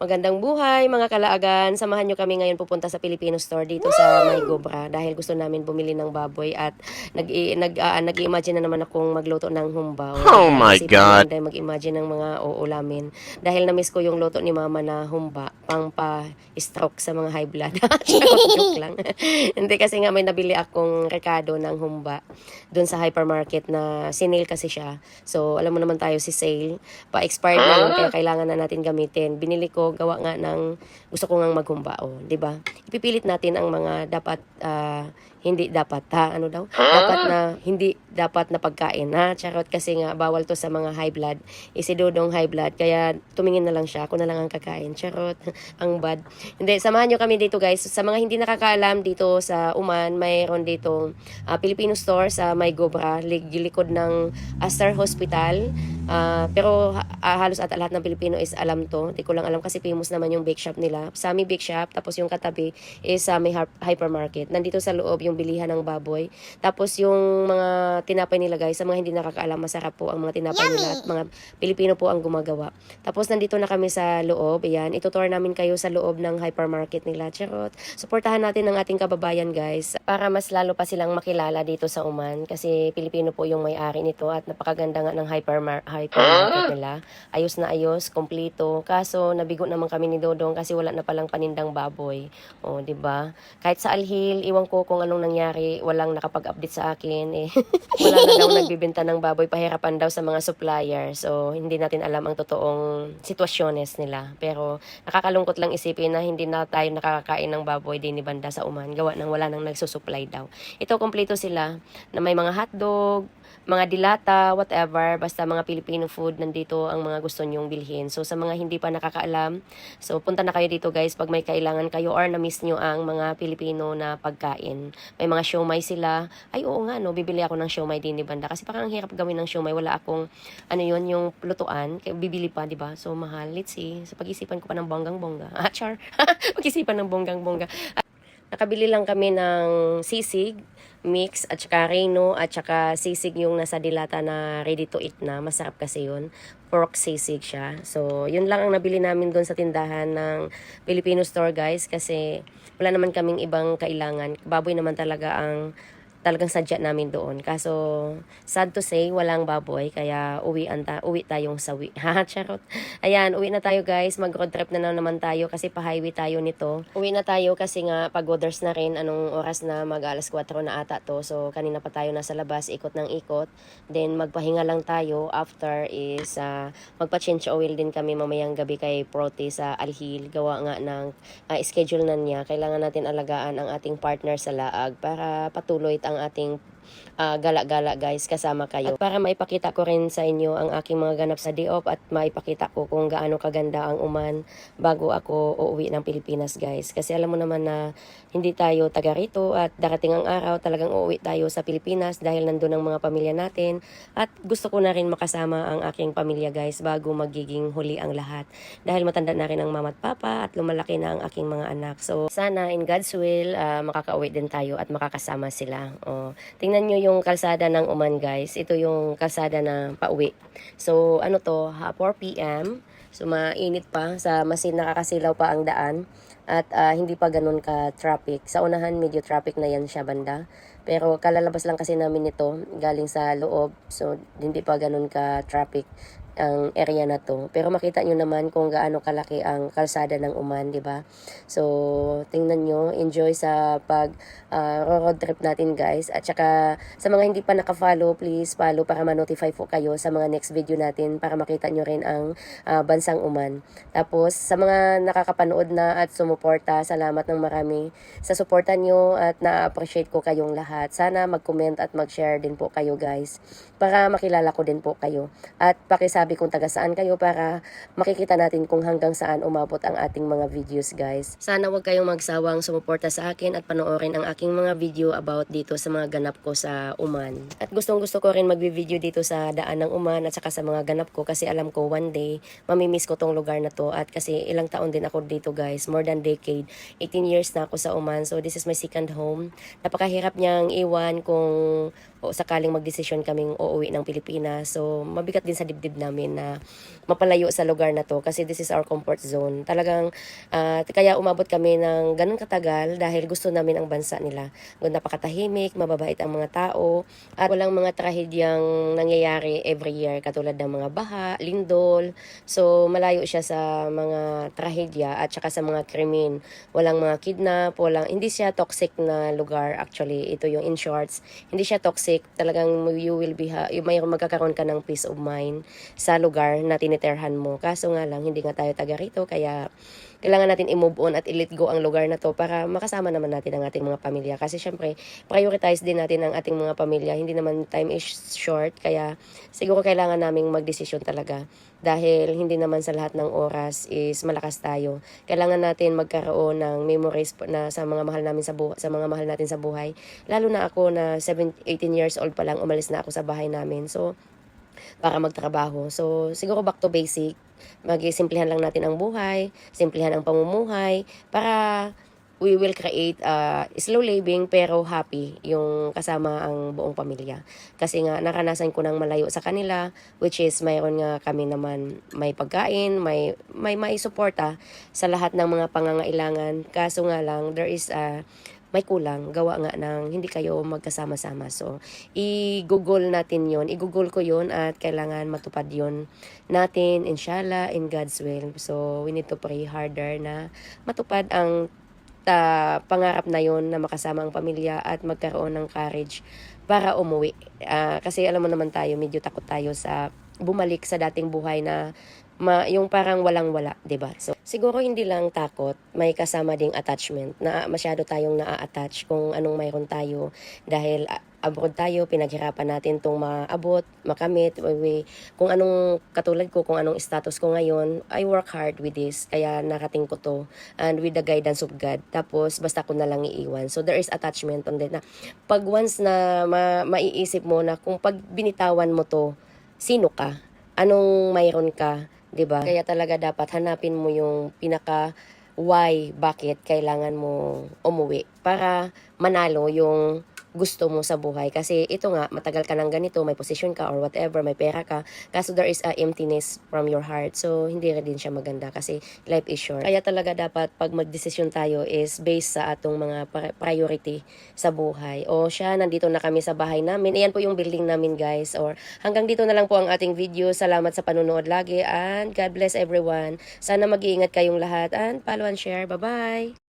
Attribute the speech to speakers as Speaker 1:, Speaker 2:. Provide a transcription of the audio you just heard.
Speaker 1: Magandang buhay mga kalaagan. Samahan nyo kami ngayon pupunta sa Filipino store dito sa May Gobra dahil gusto namin bumili ng baboy at nag nag ah, nag-imagine na naman akong magluto ng humbaw.
Speaker 2: Oh my
Speaker 1: Isipin
Speaker 2: God.
Speaker 1: Dahil mag-imagine ng mga uulamin. Dahil na-miss ko yung luto ni mama na humba pang pa-stroke sa mga high blood. Joke lang. Hindi kasi nga may nabili akong rekado ng humba doon sa hypermarket na sinale kasi siya. So alam mo naman tayo si sale. Pa-expired na yun, kaya kailangan na natin gamitin. Binili ko gawa nga ng gusto ko ngang maghumba, oh, 'di ba? Ipipilit natin ang mga dapat ah, hindi dapat ha, ano daw? Dapat na hindi dapat na pagkain ha. Charot kasi nga bawal to sa mga high blood. Isidudong high blood kaya tumingin na lang siya, ako na lang ang kakain. Charot, ang bad. Hindi, samahan nyo kami dito guys. Sa mga hindi nakakaalam dito sa Uman, mayroon dito ah, Filipino store sa May Gobra, lig- likod ng Astar Hospital. Ah, pero ah, halos at lahat ng Pilipino is alam to. Hindi ko lang alam kasi famous naman yung bake shop nila. Sami Bake Shop, tapos yung katabi is sa may har- hypermarket. Nandito sa loob yung bilihan ng baboy. Tapos yung mga tinapay nila guys, sa mga hindi nakakaalam, masarap po ang mga tinapay nila at mga Pilipino po ang gumagawa. Tapos nandito na kami sa loob. Ayan, itutour namin kayo sa loob ng hypermarket nila. Charot. Suportahan natin ang ating kababayan guys para mas lalo pa silang makilala dito sa Uman kasi Pilipino po yung may-ari nito at napakaganda nga ng hypermar- hypermarket nila. Ayos na ayos, kompleto. Kaso nabigo naman kami ni Dodong kasi wala na palang panindang baboy. O, di ba? Kahit sa Alhil, iwan ko kung anong nangyari, walang nakapag-update sa akin eh. wala na daw nagbibenta ng baboy, pahirapan daw sa mga supplier. So, hindi natin alam ang totoong sitwasyones nila. Pero nakakalungkot lang isipin na hindi na tayo nakakakain ng baboy din ni Banda sa Uman. Gawa nang wala nang nagsusupply daw. Ito, kompleto sila na may mga hotdog, mga dilata, whatever, basta mga Filipino food, nandito ang mga gusto nyong bilhin. So, sa mga hindi pa nakakaalam, so punta na kayo dito guys pag may kailangan kayo or na-miss nyo ang mga Pilipino na pagkain. May mga siomay sila. Ay, oo nga, no, bibili ako ng siomay din ni Banda. Kasi parang ang hirap gawin ng siomay. Wala akong, ano yun, yung lutuan. Kaya bibili pa, di ba? So, mahal. Let's see. Sa pag-isipan ko pa ng bonggang-bongga. Ah, char. pag-isipan ng bonggang-bongga. Nakabili lang kami ng sisig, mix, at saka reno, at saka sisig yung nasa dilata na ready to eat na. Masarap kasi yun. Pork sisig siya. So, yun lang ang nabili namin doon sa tindahan ng Filipino store, guys. Kasi wala naman kaming ibang kailangan. Baboy naman talaga ang talagang sadya namin doon. Kaso, sad to say, walang baboy. Kaya uwi, anta, uwi tayong sawi. Ha, charot. Ayan, uwi na tayo guys. Mag-road trip na, na naman tayo kasi pa-highway tayo nito. Uwi na tayo kasi nga pag-orders na rin. Anong oras na mag alas 4 na ata to. So, kanina pa tayo nasa labas, ikot ng ikot. Then, magpahinga lang tayo. After is, ah, magpa-change oil din kami mamayang gabi kay Prote sa Alhil. Gawa nga ng ah, schedule na niya. Kailangan natin alagaan ang ating partner sa laag para patuloy ang ating ah, gala-gala guys kasama kayo. At para maipakita ko rin sa inyo ang aking mga ganap sa day at maipakita ko kung gaano kaganda ang uman bago ako uuwi ng Pilipinas guys. Kasi alam mo naman na hindi tayo taga rito at darating ang araw talagang uuwi tayo sa Pilipinas dahil nandun ang mga pamilya natin at gusto ko na rin makasama ang aking pamilya guys bago magiging huli ang lahat. Dahil matanda na rin ang mama at papa at lumalaki na ang aking mga anak. So sana in God's will ah, makakauwi din tayo at makakasama sila. O, tingnan nyo yung kalsada ng Uman guys. Ito yung kalsada na pauwi. So ano to, ha, 4 p.m. So mainit pa, sa masin nakakasilaw pa ang daan at ah, hindi pa ganun ka traffic. Sa unahan medyo traffic na yan siya banda. Pero kalalabas lang kasi namin ito galing sa loob. So hindi pa ganun ka traffic ang area na to. Pero makita nyo naman kung gaano kalaki ang kalsada ng Uman, di ba? So, tingnan nyo, enjoy sa pag ah, road trip natin guys. At saka sa mga hindi pa naka-follow, please follow para ma-notify po kayo sa mga next video natin para makita nyo rin ang ah, bansang Uman. Tapos, sa mga nakakapanood na at sumuporta, salamat ng marami sa suporta nyo at na-appreciate ko kayong lahat. Sana mag-comment at mag-share din po kayo guys para makilala ko din po kayo. At pakisabi kung taga saan kayo para makikita natin kung hanggang saan umabot ang ating mga videos guys. Sana wag kayong magsawang sumuporta sa akin at panoorin ang aking mga video about dito sa mga ganap ko sa Uman. At gustong gusto ko rin magbi-video dito sa daan ng Uman at saka sa mga ganap ko kasi alam ko one day mamimiss ko tong lugar na to at kasi ilang taon din ako dito guys, more than decade. 18 years na ako sa Oman so this is my second home. Napakahirap niyang iwan kung o sakaling magdesisyon kaming uuwi ng Pilipinas. So, mabigat din sa dibdib namin na mapalayo sa lugar na to kasi this is our comfort zone. Talagang, ah, kaya umabot kami ng ganun katagal dahil gusto namin ang bansa nila. Napakatahimik, mababait ang mga tao, at walang mga trahedyang nangyayari every year katulad ng mga baha, lindol. So, malayo siya sa mga trahedya at saka sa mga krimen. Walang mga kidnap, walang, hindi siya toxic na lugar actually. Ito yung in shorts. Hindi siya toxic. Talagang you will be, ha, may magkakaroon ka ng peace of mind sa lugar na tiniterhan mo. Kaso nga lang, hindi nga tayo taga rito, kaya kailangan natin i-move on at i-let go ang lugar na to para makasama naman natin ang ating mga pamilya. Kasi syempre, prioritize din natin ang ating mga pamilya. Hindi naman time is short, kaya siguro kailangan naming magdesisyon talaga. Dahil hindi naman sa lahat ng oras is malakas tayo. Kailangan natin magkaroon ng memories na sa mga mahal namin sa buhay, sa mga mahal natin sa buhay. Lalo na ako na 7, 18 years old pa lang, umalis na ako sa bahay namin. So, para magtrabaho. So, siguro back to basic. Mag-simplihan lang natin ang buhay, simplihan ang pamumuhay, para we will create a slow living pero happy yung kasama ang buong pamilya. Kasi nga naranasan ko nang malayo sa kanila which is mayroon nga kami naman may pagkain, may may may suporta sa lahat ng mga pangangailangan. Kaso nga lang there is a may kulang, gawa nga ng hindi kayo magkasama-sama. So, i-google natin yon I-google ko yon at kailangan matupad yon natin, inshallah, in God's will. So, we need to pray harder na matupad ang ta pangarap na yon na makasama ang pamilya at magkaroon ng courage para umuwi. Ah, kasi alam mo naman tayo, medyo takot tayo sa bumalik sa dating buhay na ma, yung parang walang-wala, 'di ba? So siguro hindi lang takot, may kasama ding attachment na masyado tayong naa-attach kung anong mayroon tayo dahil a- abroad tayo, pinaghirapan natin tong maabot, makamit, we, kung anong katulad ko, kung anong status ko ngayon, I work hard with this, kaya nakating ko to, and with the guidance of God, tapos basta ko na lang iiwan. So there is attachment on that na pag once na ma, maiisip mo na kung pag binitawan mo to, sino ka? Anong mayroon ka? 'Di ba? Kaya talaga dapat hanapin mo yung pinaka why, bakit kailangan mo umuwi para manalo yung gusto mo sa buhay. Kasi ito nga, matagal ka ng ganito, may position ka or whatever, may pera ka. Kaso there is a emptiness from your heart. So, hindi rin din siya maganda kasi life is short. Kaya talaga dapat pag magdesisyon tayo is based sa atong mga pri- priority sa buhay. O siya, nandito na kami sa bahay namin. Ayan po yung building namin guys. Or hanggang dito na lang po ang ating video. Salamat sa panonood lagi and God bless everyone. Sana mag-iingat kayong lahat and follow and share. Bye-bye!